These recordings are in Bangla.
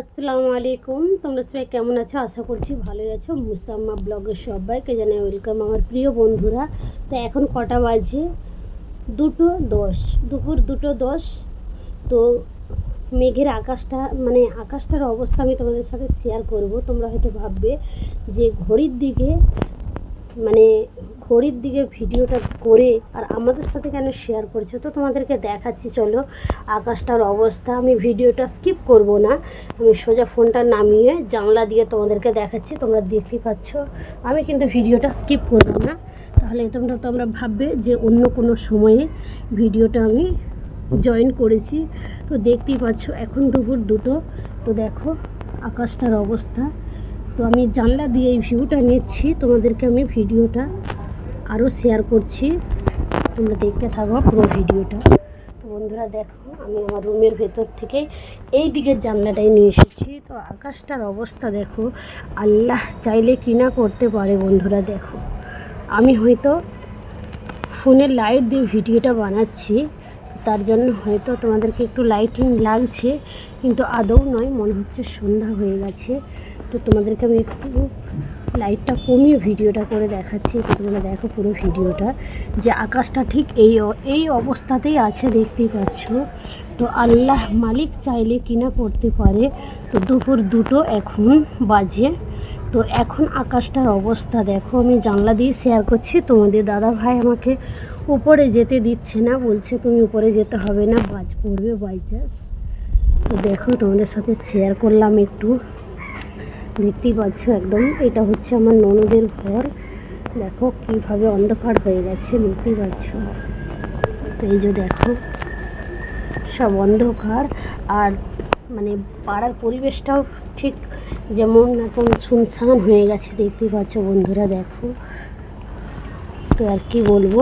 আসসালামু আলাইকুম। তোমরা সবাই কেমন আছো? আশা করছি ভালোই আছো। মুসাম্মা ব্লগের সবাইকে জানাই ওয়েলকাম আমার প্রিয় বন্ধুরা। তো এখন কটা বাজে? দুটো দশ। দুপুর দুটো দশ। তো মেঘের আকাশটা মানে আকাশটার অবস্থা আমি তোমাদের সাথে শেয়ার করব। তোমরা হয়তো ভাববে যে ঘড়ির দিকে মানে ঘড়ির দিকে ভিডিওটা করে আর আমাদের সাথে কেন শেয়ার করছ? তো তোমাদেরকে দেখাচ্ছি, চলো। আকাশটার অবস্থা, আমি ভিডিওটা স্কিপ করব না। আমি সোজা ফোনটা নামিয়ে জানলা দিয়ে তোমাদেরকে দেখাচ্ছি, তোমরা দেখতেই পাচ্ছ। আমি কিন্তু ভিডিওটা স্কিপ করব না। তাহলে তোমরা তোমরা ভাববে যে অন্য কোনো সময়ে ভিডিওটা আমি জয়েন করেছি। তো দেখতেই পাচ্ছ, এখন দুপুর দুটো। তো দেখো, আকাশটার অবস্থা। তো আমি জানলা দিয়ে এই ভিউটা নিচ্ছি। তোমাদেরকে আমি ভিডিওটা আরও শেয়ার করছি। তোমরা দেখতে থাকো পুরো ভিডিওটা। তো বন্ধুরা দেখো, আমি আমার রুমের ভেতর থেকে এই দিকের জানলাটাই নিয়ে এসেছি। তো আকাশটার অবস্থা দেখো, আল্লাহ চাইলে কি না করতে পারে বন্ধুরা দেখো। আমি হয়তো ফোনের লাইট দিয়ে ভিডিওটা বানাচ্ছি, তার জন্য হয়তো তোমাদেরকে একটু লাইটিং লাগছে, কিন্তু আদৌ নয়, মনে হচ্ছে সন্ধ্যা হয়ে গেছে। তো তোমাদেরকে আমি একটু লাইটটা কমিয়ে ভিডিওটা করে দেখাচ্ছি। তো তোমরা দেখো পুরো ভিডিওটা। যে আকাশটা ঠিক এই এই অবস্থাতেই আছে, দেখতেই পাচ্ছ। তো আল্লাহ মালিক চাইলে কিনা করতে পারে। তো দুপুর দুটো এখন বাজে। তো এখন আকাশটার অবস্থা দেখো, আমি জানলা দিয়ে শেয়ার করছি। তোমাদের দাদা ভাই আমাকে উপরে যেতে দিচ্ছে না, বলছে তুমি উপরে যেতে হবে না, বাজ পড়বে বাই চান্স তো দেখো তোমাদের সাথে শেয়ার করলাম একটু। দেখতেই পাচ্ছ একদম। এটা হচ্ছে আমার ননদের ঘর। দেখো কীভাবে অন্ধকার হয়ে গেছে দেখতেই পাচ্ছ এই যে দেখো, সব অন্ধকার। আর মানে পাড়ার পরিবেশটাও ঠিক যেমন এখন শুনশান হয়ে গেছে দেখতেই পাচ্ছ বন্ধুরা দেখো। তো আর কি বলব?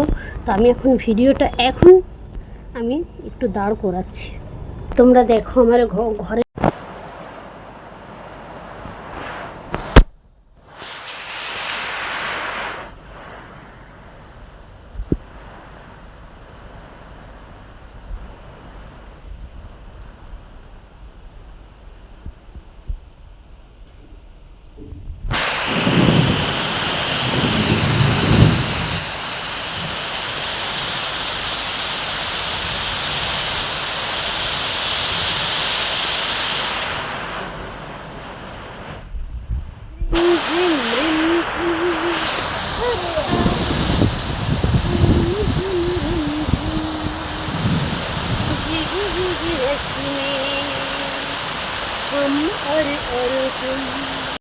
তো আমি এখন ভিডিওটা এখন আমি একটু দাঁড় করাচ্ছি। তোমরা দেখো আমার ही हसी में हम और और तुम